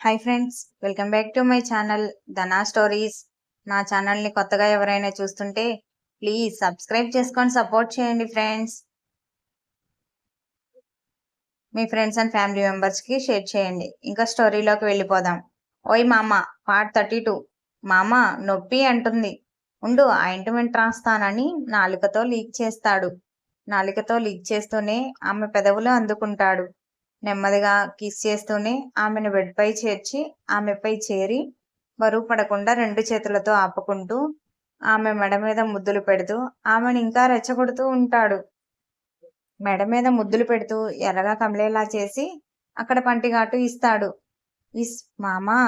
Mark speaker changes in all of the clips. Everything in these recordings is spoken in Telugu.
Speaker 1: Hi friends welcome back to my channel Dhana stories నా ఛానల్ని కొత్తగా ఎవరైనా చూస్తుంటే ప్లీజ్ సబ్స్క్రైబ్ చేసుకొని సపోర్ట్ చేయండి ఫ్రెండ్స్ మీ ఫ్రెండ్స్ అండ్ ఫ్యామిలీ మెంబర్స్కి షేర్ చేయండి. ఇంకా స్టోరీలోకి వెళ్ళిపోదాం. ఓయ్ మామ పార్ట్ థర్టీ టూ మామ నొప్పి అంటుంది. ఉండు ఆయింట్మెంట్ రాస్తానని నాలుకతో లీక్ చేస్తాడు. నాలుకతో లీక్ చేస్తూనే ఆమె పెదవులు అందుకుంటాడు. నెమ్మదిగా కిస్ చేస్తూనే ఆమెను బెడ్పై చేర్చి ఆమెపై చేరి బరువు పడకుండా రెండు చేతులతో ఆపుకుంటూ ఆమె మెడ మీద ముద్దులు పెడుతూ ఆమెను ఇంకా రెచ్చగొడుతూ ఉంటాడు. మెడ మీద ముద్దులు పెడుతూ ఎర్రగా కమిలేలా చేసి అక్కడ పంటిగాటు ఇస్తాడు. ఇస్ మామా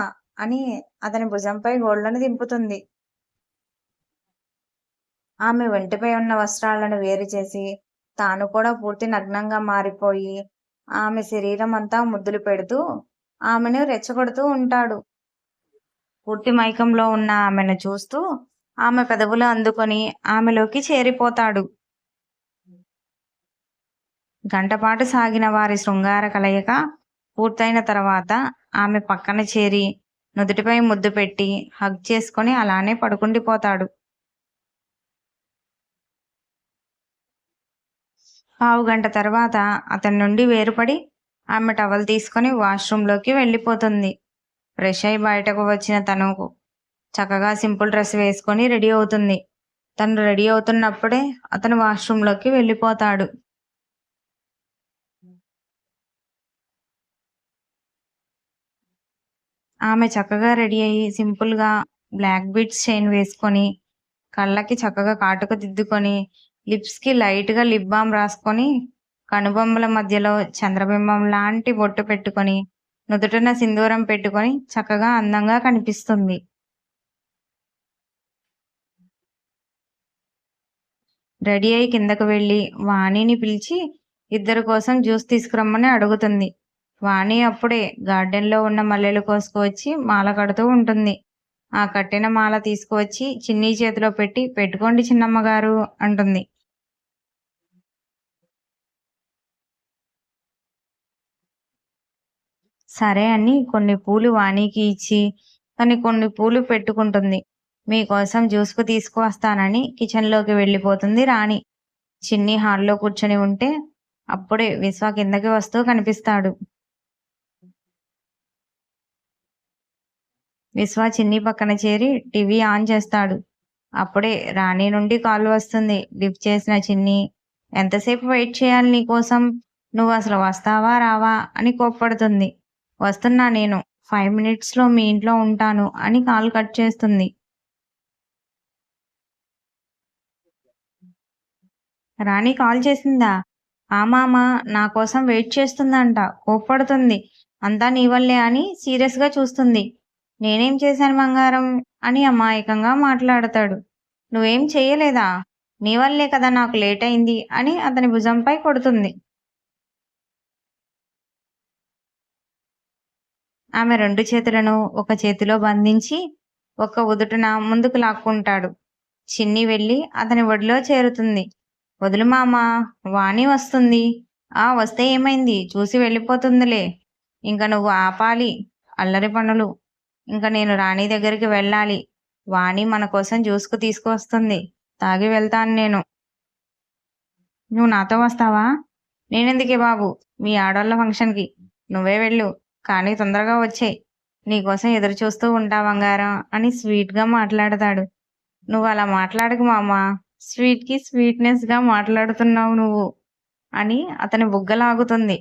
Speaker 1: అని అతని భుజంపై గోళ్ళను దింపుతుంది. ఆమె ఒంటిపై ఉన్న వస్త్రాలను వేరు చేసి తాను కూడా పూర్తి నగ్నంగా మారిపోయి ఆమె శరీరం అంతా ముద్దులు పెడుతూ ఆమెను రెచ్చగొడుతూ ఉంటాడు. పూర్తి మైకంలో ఉన్న ఆమెను చూస్తూ ఆమె పెదవులు అందుకొని ఆమెలోకి చేరిపోతాడు. గంటపాటు సాగిన వారి శృంగార కలయిక పూర్తయిన తర్వాత ఆమె పక్కన చేరి నుదుటిపై ముద్దు పెట్టి హగ్ చేసుకొని అలానే పడుకుండిపోతాడు. పావు గంట తర్వాత అతని నుండి వేరుపడి ఆమె టవల్ తీసుకొని వాష్రూంలోకి వెళ్ళిపోతుంది. ఫ్రెష్ అయి బయటకు వచ్చిన తనకు చక్కగా సింపుల్ డ్రెస్ వేసుకొని రెడీ అవుతుంది. తను రెడీ అవుతున్నప్పుడే అతను వాష్రూంలోకి వెళ్ళిపోతాడు. ఆమె చక్కగా రెడీ అయ్యి సింపుల్గా బ్లాక్ బీట్స్ చైన్ వేసుకొని కళ్ళకి చక్కగా కాటుక దిద్దుకొని లిప్స్కి లైట్గా లిప్ బామ్ రాసుకొని కనుబొమ్మల మధ్యలో చంద్రబింబం లాంటి బొట్టు పెట్టుకొని నుదుటన సింధూరం పెట్టుకొని చక్కగా అందంగా కనిపిస్తుంది. రెడీ అయి కిందకు వెళ్ళి వాణిని పిలిచి ఇద్దరి కోసం జ్యూస్ తీసుకురమ్మని అడుగుతుంది. వాణి అప్పుడే గార్డెన్లో ఉన్న మల్లెలు కోసుకువచ్చి మాల కడుతూ ఉంటుంది. ఆ కట్టిన మాల తీసుకువచ్చి చిన్ని చేతిలో పెట్టి పెట్టుకోండి చిన్నమ్మగారు అంటుంది. సరే అని కొన్ని పూలు వాణికి ఇచ్చి తను కొన్ని పూలు పెట్టుకుంటుంది. మీకోసం జ్యూస్కు తీసుకువస్తానని కిచెన్లోకి వెళ్ళిపోతుంది రాణి. చిన్ని హాల్లో కూర్చొని ఉంటే అప్పుడే విశ్వ కిందకి వస్తూ కనిపిస్తాడు. విశ్వ చిన్ని పక్కన చేరి టీవీ ఆన్ చేస్తాడు. అప్పుడే రాణి నుండి కాల్ వస్తుంది. లిఫ్ట్ చేసిన చిన్ని ఎంతసేపు వెయిట్ చేయాలి నీకోసం? నువ్వు అసలు వస్తావా రావా? అని కోప్పడుతుంది. వస్తున్నా నేను. ఫైవ్ మినిట్స్లో మీ ఇంట్లో ఉంటాను అని కాల్ కట్ చేస్తుంది. రాణి కాల్ చేసిందా? ఆ నా కోసం వెయిట్ చేస్తుందంట. కోప్పడుతుంది. అంతా నీ వల్లే అని సీరియస్గా చూస్తుంది. నేనేం చేశాను బంగారం? అని అమాయకంగా మాట్లాడతాడు. నువ్వేం చేయలేదా? నీ వల్లే కదా నాకు లేట్ అయింది అని అతని భుజంపై కొడుతుంది. ఆమె రెండు చేతులను ఒక చేతిలో బంధించి ఒక ఉదుటన ముందుకు లాక్కుంటాడు. చిన్ని వెళ్ళి అతని ఒడిలో చేరుతుంది. వదులు మామ వాణి వస్తుంది. ఆ వస్తే ఏమైంది? చూసి వెళ్ళిపోతుందిలే. ఇంకా నువ్వు ఆపాలి అల్లరి పనులు. ఇంకా నేను రాణి దగ్గరికి వెళ్ళాలి. వాణి మన కోసం జ్యూస్కు తీసుకువస్తుంది. తాగి వెళ్తాను నేను. నువ్వు నాతో వస్తావా? నేనెందుకే బాబు? మీ ఆడవాళ్ళ ఫంక్షన్కి. నువ్వే వెళ్ళు. కానీ తొందరగా వచ్చేయి నీకోసం ఎదురు చూస్తూ ఉంటా బంగారం అని స్వీట్గా మాట్లాడతాడు. నువ్వు అలా మాట్లాడకు మామ. స్వీట్కి స్వీట్నెస్గా మాట్లాడుతున్నావు నువ్వు అని అతని బుగ్గలాగుతుంది.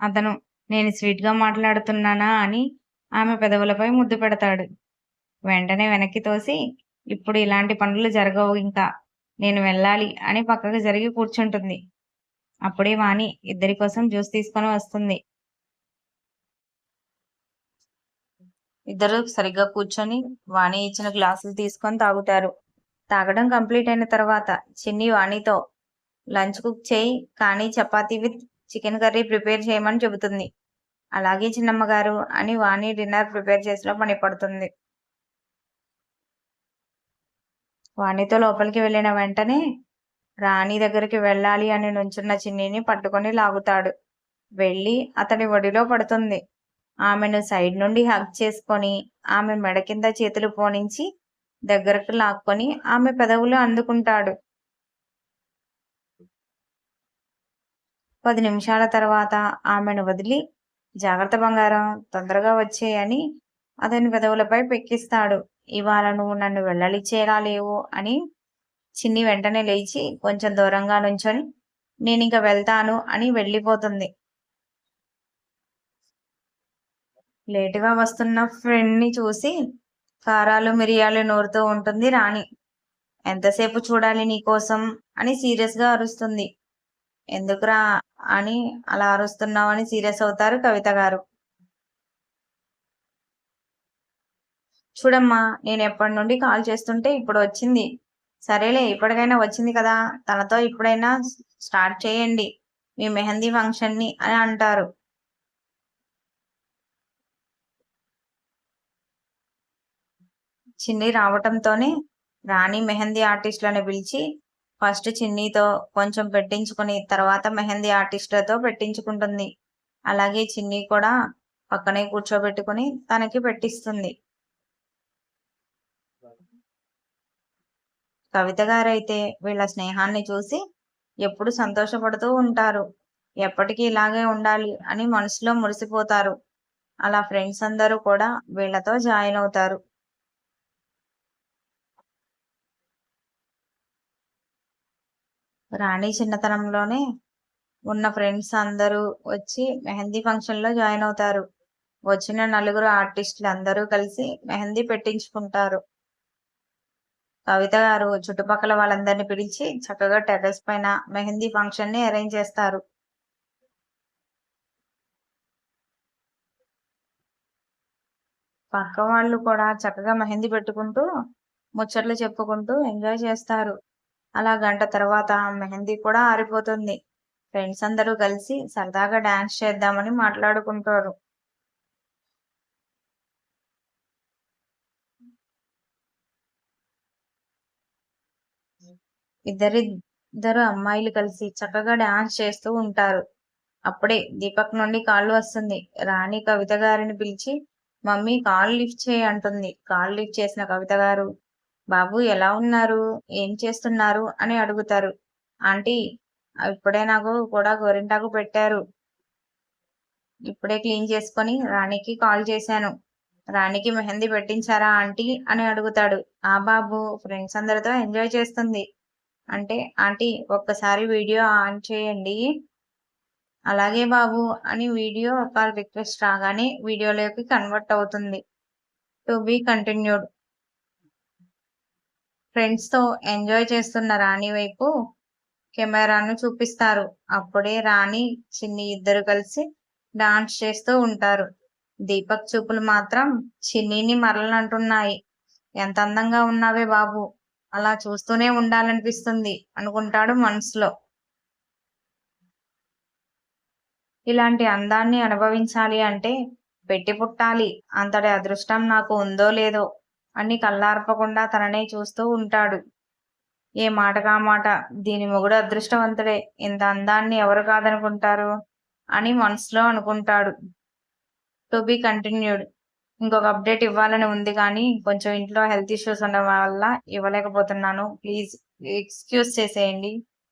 Speaker 1: అతను నేను స్వీట్గా మాట్లాడుతున్నానా అని ఆమె పెదవులపై ముద్దు పెడతాడు. వెంటనే వెనక్కి తోసి ఇప్పుడు ఇలాంటి పనులు జరగవు ఇంకా. నేను వెళ్ళాలి అని పక్కకు జరిగి కూర్చుంటుంది. అప్పుడే వాణి ఇద్దరి కోసం జ్యూస్ తీసుకొని వస్తుంది. ఇద్దరు సరిగ్గా కూర్చొని వాణి ఇచ్చిన గ్లాసులు తీసుకొని తాగుతారు. తాగడం కంప్లీట్ అయిన తర్వాత చిన్ని వాణితో లంచ్ కుక్ చేయి కానీ chapati with chicken curry prepare చేయమని చెబుతుంది. అలాగే చిన్నమ్మ గారు అని వాణి డిన్నర్ ప్రిపేర్ చేసిన పని పడుతుంది. వాణితో లోపలికి వెళ్ళిన వెంటనే రాణి దగ్గరికి వెళ్ళాలి అని నుంచున్న చిన్నిని పట్టుకొని లాగుతాడు. వెళ్ళి అతడి ఒడిలో పడుతుంది. ఆమెను సైడ్ నుండి హగ్ చేసుకొని ఆమె మెడ కింద చేతులు పోనించి దగ్గరకు లాక్కొని ఆమె పెదవులు అందుకుంటాడు. పది నిమిషాల తర్వాత ఆమెను వదిలి జాగ్రత్త బంగారం తొందరగా వచ్చేయని అతని పెదవులపై పెక్కిస్తాడు. ఇవాళ నువ్వు నన్ను వెళ్ళలిచ్చేలా లేవు అని చిన్ని వెంటనే లేచి కొంచెం దూరంగా నుంచొని నేను ఇంకా వెళ్తాను అని వెళ్ళిపోతుంది. లేటుగా వస్తున్న ఫ్రెండ్ని చూసి కారాలు మిరియాలు నోరుతూ ఉంటుంది రాణి. ఎంతసేపు చూడాలి నీకోసం అని సీరియస్గా అరుస్తుంది. ఎందుకురా అని అలా అరుస్తున్నావని సీరియస్ అవుతారు కవిత గారు. చూడమ్మా నేను ఎప్పటి నుండి కాల్ చేస్తుంటే ఇప్పుడు వచ్చింది. సరేలే ఇప్పటికైనా వచ్చింది కదా తనతో ఇప్పుడైనా స్టార్ట్ చేయండి మీ మెహందీ ఫంక్షన్ని అని అంటారు. చిన్ని రావటంతోనే రాణి మెహందీ ఆర్టిస్టులను పిలిచి ఫస్ట్ చిన్నీతో కొంచెం పెట్టించుకుని తర్వాత మెహందీ ఆర్టిస్టులతో పెట్టించుకుంటుంది. అలాగే చిన్ని కూడా పక్కనే కూర్చోబెట్టుకుని తనకి పెట్టిస్తుంది. కవిత గారైతే వీళ్ళ స్నేహాన్ని చూసి ఎప్పుడు సంతోషపడుతూ ఉంటారు. ఎప్పటికీ ఇలాగే ఉండాలి అని మనసులో మురిసిపోతారు. అలా ఫ్రెండ్స్ అందరూ కూడా వీళ్ళతో జాయిన్ అవుతారు. రాణి చిన్నతనంలోనే ఉన్న ఫ్రెండ్స్ అందరూ వచ్చి మెహందీ ఫంక్షన్లో జాయిన్ అవుతారు. వచ్చిన నలుగురు ఆర్టిస్టులు అందరూ కలిసి మెహందీ పెట్టించుకుంటారు. కవిత గారు చుట్టుపక్కల వాళ్ళందరినీ పిలిచి చక్కగా టెర్రస్ పైన మెహందీ ఫంక్షన్ని అరేంజ్ చేస్తారు. పక్క వాళ్ళు కూడా చక్కగా మెహందీ పెట్టుకుంటూ ముచ్చట్లు చెప్పుకుంటూ ఎంజాయ్ చేస్తారు. అలా గంట తర్వాత మెహందీ కూడా ఆరిపోతుంది. ఫ్రెండ్స్ అందరూ కలిసి సరదాగా డాన్స్ చేద్దామని మాట్లాడుకుంటారు. ఇద్దరిద్దరు అమ్మాయిలు కలిసి చక్కగా డాన్స్ చేస్తూ ఉంటారు. అప్పుడే దీపక్ నుండి కాళ్ళు వస్తుంది. రాణి కవిత గారిని పిలిచి మమ్మీ కాల్ లిఫ్ట్ చేయి అంటుంది. కాల్ లిఫ్ట్ చేసిన కవిత గారు బాబు ఎలా ఉన్నారు? ఏం చేస్తున్నారు? అని అడుగుతారు. ఆంటీ ఇప్పుడే నాకు కూడా గోరింటాకు పెట్టారు. ఇప్పుడే క్లీన్ చేసుకొని రాణికి కాల్ చేశాను. రాణికి మెహందీ పెట్టించారా ఆంటీ? అని అడుగుతాడు. ఆ బాబు ఫ్రెండ్స్ అందరితో ఎంజాయ్ చేస్తుంది. అంటే ఆంటీ ఒక్కసారి వీడియో ఆన్ చేయండి. అలాగే బాబు అని వీడియో కాల్ రిక్వెస్ట్ రాగానే వీడియోలోకి కన్వర్ట్ అవుతుంది. To be continued. ఫ్రెండ్స్తో ఎంజాయ్ చేస్తున్న రాణి వైపు కెమెరాను చూపిస్తారు. అప్పుడే రాణి చిన్ని ఇద్దరు కలిసి డాన్స్ చేస్తూ ఉంటారు. దీపక్ చూపులు మాత్రం చిన్నిని మరలంటున్నాయి. ఎంత అందంగా ఉన్నావే బాబు. అలా చూస్తూనే ఉండాలనిపిస్తుంది అనుకుంటాడు మనసులో. ఇలాంటి అందాన్ని అనుభవించాలి అంటే పెట్టి పుట్టాలి. అంతటి అదృష్టం నాకు ఉందో లేదో అని కళ్ళార్పకుండా తననే చూస్తూ ఉంటాడు. ఏ మాటగా మాట దీని మొగుడు అదృష్టవంతుడే ఇంత అందాన్ని ఎవరు కాదనుకుంటారు? అని మనసులో అనుకుంటాడు. To be continued. ఇంకొక అప్డేట్ ఇవ్వాలని ఉంది కానీ కొంచెం ఇంట్లో హెల్త్ ఇష్యూస్ ఉండడం వల్ల ఇవ్వలేకపోతున్నాను. ప్లీజ్ ఎక్స్క్యూజ్ చేసేయండి.